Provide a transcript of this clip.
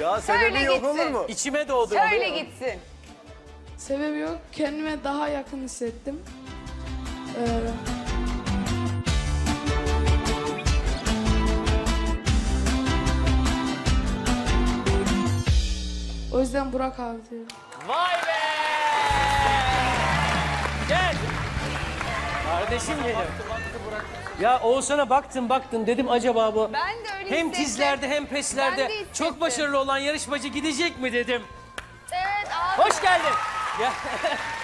Ya sebebi yok gitsin. olur mu? İçime doğdu. Söyle gitsin. Sebebi yok kendime daha yakın hissettim. Ee, o yüzden Burak abi diyorum. Vay be! Gel. Kardeşim benim. Ya Oğuzhan'a baktın baktın dedim acaba bu Ben de hem tizlerde hem Ben peslerde de hissettim. çok başarılı olan yarışmacı gidecek mi dedim. Evet abi. Hoş geldin. Ya,